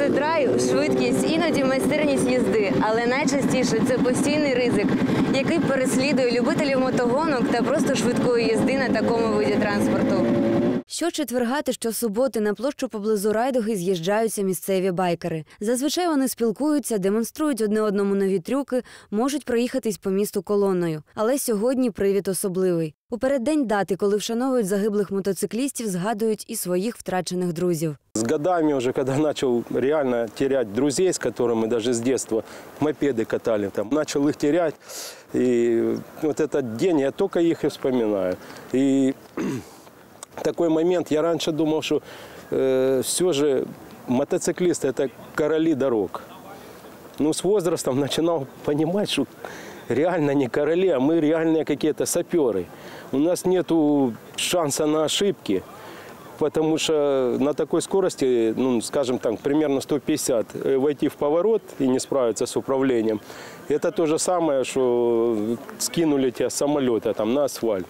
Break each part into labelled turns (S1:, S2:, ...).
S1: Це драйв, швидкість, іноді майстерність їзди, але найчастіше це постійний ризик, який переслідує любителів мотогонок та просто швидкої їзди на такому виді транспорту. Щочетверга та щосуботи на площу поблизу райдуги з'їжджаються місцеві байкери. Зазвичай вони спілкуються, демонструють одне одному нові трюки, можуть проїхатись по місту колоною. Але сьогодні привід особливий. У переддень дати, коли вшановують загиблих мотоциклістів, згадують і своїх втрачених друзів.
S2: С годами уже, когда начал реально терять друзей, с которыми даже с детства мопеды катали, там, начал их терять. И вот этот день, я только их и вспоминаю. И такой момент, я раньше думал, что все же мотоциклисты – это короли дорог. Ну, с возрастом начинал понимать, что реально не короли, а мы реальные какие-то саперы. У нас нет шанса на ошибки, потому что на такой скорости, ну, скажем так, примерно 150, э, войти в поворот и не справиться с управлением, это то же самое, что скинули тебя с самолета там, на асфальт.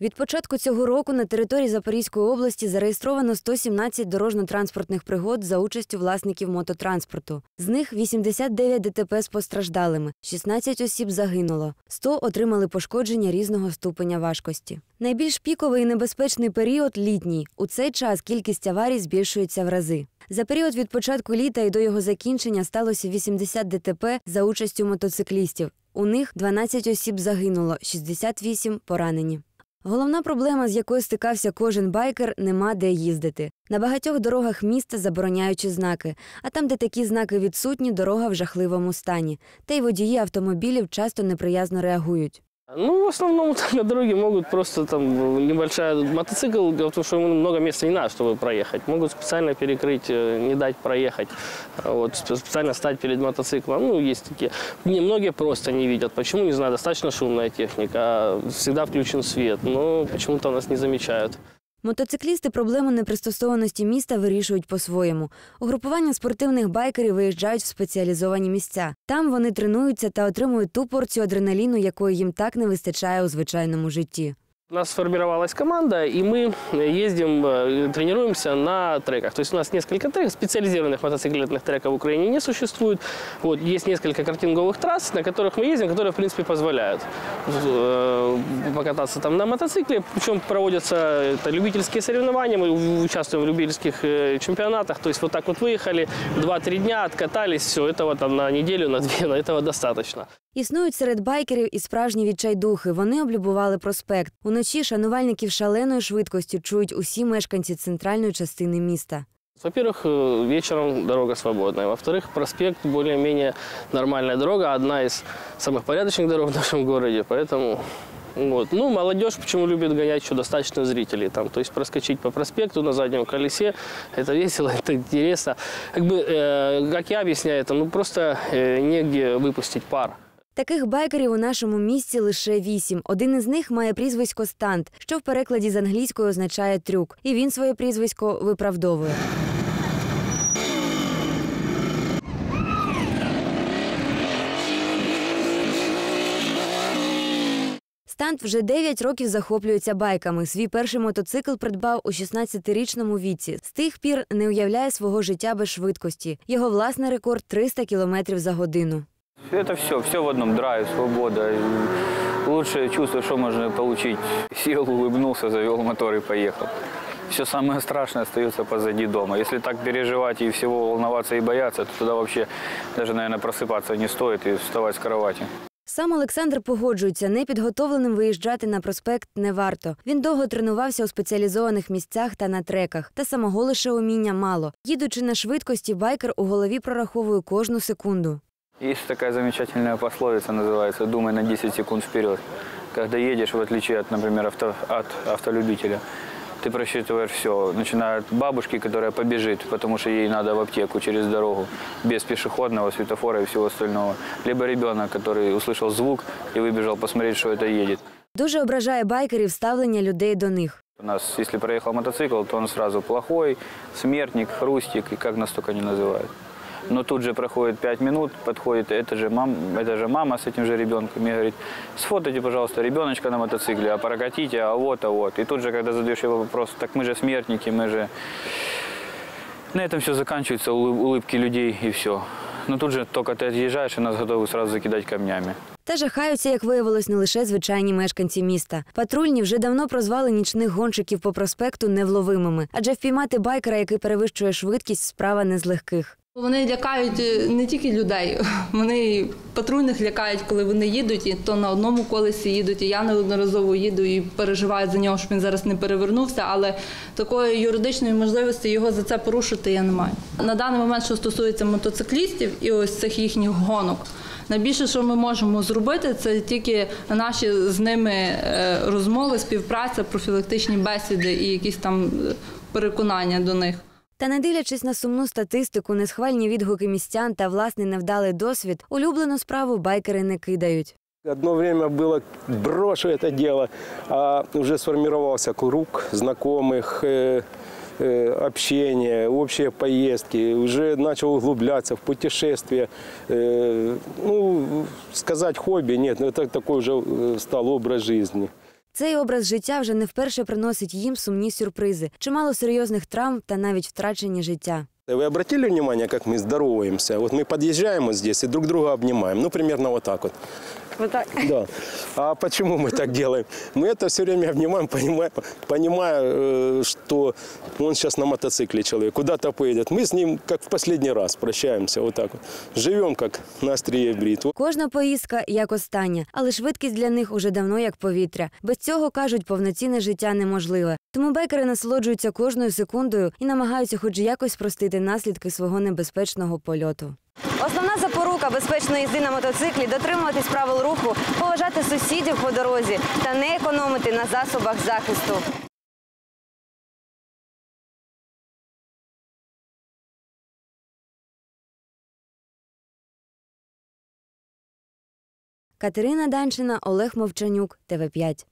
S1: Від початку цього року на території Запорізької області зареєстровано 117 дорожньо-транспортних пригод за участю власників мототранспорту. З них 89 ДТП з постраждалими, 16 осіб загинуло, 100 отримали пошкодження різного ступеня важкості. Найбільш піковий і небезпечний період літній. У цей час кількість аварій збільшується в рази. За період від початку літа і до його закінчення сталося 80 ДТП за участю мотоциклістів. У них 12 осіб загинуло, 68 поранені. Головна проблема, з якою стикався кожен байкер, нема де їздити. На багатьох дорогах міста забороняючі знаки, а там, де такі знаки відсутні, дорога в жахливому стані. Та й водії автомобілів часто неприязно реагують.
S3: Ну, в основном там на дороге могут просто там небольшая мотоцикл, дело в том, что ему много места не надо, чтобы проехать. Могут специально перекрыть, э, не дать проехать, вот, спе- специально стать перед мотоциклом. Ну, есть такие. Не, многие просто не видят. Почему, не знаю, достаточно шумная техника, а всегда включен свет, но почему-то нас не замечают.
S1: Мотоциклісти проблему непристосованості міста вирішують по-своєму. Угрупування спортивних байкерів виїжджають в спеціалізовані місця. Там вони тренуються та отримують ту порцію адреналіну, якої їм так не вистачає у звичайному житті.
S3: У нас сформировалась команда, и мы ездим, э, тренируемся на треках. То есть у нас несколько треков, специализированных мотоциклетных треков в Украине не существует. Вот, есть несколько картинговых трасс, на которых мы ездим, которые, в принципе, позволяют э, покататься там на мотоцикле. Причем проводятся это, любительские соревнования, мы в- участвуем в любительских э, чемпионатах. То есть вот так вот выехали, 2-3 дня откатались, все, этого там на неделю, на две, на этого достаточно.
S1: Існують серед байкерів і справжні відчайдухи. Вони облюбували проспект. Уночі шанувальників шаленої швидкості чують усі мешканці центральної частини міста.
S3: Во-первых, э, вечером дорога свободная. Во-вторых, проспект более-менее нормальная дорога, одна из самых порядочных дорог в нашем городе, поэтому вот. Ну, молодежь почему любит гонять еще достаточно зрителей. Там, то есть проскочить по проспекту на заднем колесе, это весело, это интересно. Как бы, э, как я объясняю это, ну просто э, негде выпустить пар.
S1: Таких байкерів у нашому місті лише вісім. Один із них має прізвисько Стант, що в перекладі з англійської означає трюк. І він своє прізвисько виправдовує. Стант вже 9 років захоплюється байками. Свій перший мотоцикл придбав у 16-річному віці. З тих пір не уявляє свого життя без швидкості. Його власний рекорд 300 км за годину.
S4: Это все, все в одном. Драйв, свобода. И Лучшее чувство, что можно получить. Сел, улыбнулся, завел мотор и поехал. Все самое страшное остается позади дома. Если так переживать и всего волноваться и бояться, то тогда вообще даже, наверное, просыпаться не стоит и вставать с кровати.
S1: Сам Олександр погоджується, непідготовленим виїжджати на проспект не варто. Він довго тренувався у спеціалізованих місцях та на треках, та самого лише уміння мало. Їдучи на швидкості, байкер у голові прораховує кожну секунду.
S4: Есть такая замечательная пословица, называется «думай на 10 секунд вперед». Когда едешь, в отличие от, например, авто, от автолюбителя, ты просчитываешь все, начиная от бабушки, которая побежит, потому что ей надо в аптеку через дорогу, без пешеходного, светофора и всего остального. Либо ребенок, который услышал звук и выбежал посмотреть, что это едет.
S1: Дуже ображає байкерів ставлення людей до них.
S4: У нас, если проехал мотоцикл, то он сразу плохой, смертник, хрустик, и как нас только не называют. Но тут же проходит 5 минут, подходит, это же, мам, это же мама с этим же ребенком, и говорит, сфотайте, пожалуйста, ребеночка на мотоцикле, а прокатите, а вот, а вот. И тут же, когда задаешь его вопрос, так мы же смертники, мы же... На этом все заканчивается, улы- улыбки людей и все. Но тут же только ты отъезжаешь, и нас готовы сразу закидать камнями.
S1: Та жахаються, як виявилось, не лише звичайні мешканці міста. Патрульні вже давно прозвали нічних гонщиків по проспекту невловимими, адже впіймати байкера, який перевищує швидкість, справа не з легких.
S5: Вони лякають е, не тільки людей, вони патрульних лякають, коли вони їдуть, і то на одному колесі їдуть. І я неодноразово їду і переживаю за нього, щоб він зараз не перевернувся. Але такої юридичної можливості його за це порушити я не маю. На даний момент, що стосується мотоциклістів і ось цих їхніх гонок. Найбільше, що ми можемо зробити, це тільки наші з ними е, розмови, співпраця, профілактичні бесіди і якісь там е, переконання до них.
S1: Та не дивлячись на сумну статистику, несхвальні відгуки містян та власний невдалий досвід, улюблену справу байкери не кидають.
S2: Одно время было брошу это дело, а уже сформировался круг знакомых, э, э, общение, общие поездки. Уже начал углубляться в путешествия. Э, ну, сказать хобби, нет, ну, это такой уже э, стал образ жизни.
S1: Цей образ життя вже не вперше приносить їм сумні сюрпризи, чимало серйозних травм та навіть втрачені життя.
S2: Вы обратили внимание, как мы здороваемся? Вот мы подъезжаем вот здесь и друг друга обнимаем. Ну, примерно вот так вот.
S1: Вот так.
S2: Да. А почему мы так делаем? Мы это все время обнимаем, понимая, понимая э, что он сейчас на мотоцикле человек, куда-то поедет. Мы с ним, как в последний раз, прощаемся вот так вот. Живем, как на острие бритвы.
S1: Кожна поїздка як остання, але швидкість для них уже давно як повітря. Без цього кажуть, повноцінне життя неможливе. Тому байкери насолоджуються кожною секундою і намагаються, хоч якось спростити наслідки свого небезпечного польоту. Основна запорука безпечної їзди на мотоциклі дотримуватись правил руху, поважати сусідів по дорозі та не економити на засобах захисту. Катерина Данчина, Олег Мовчанюк, ТВ 5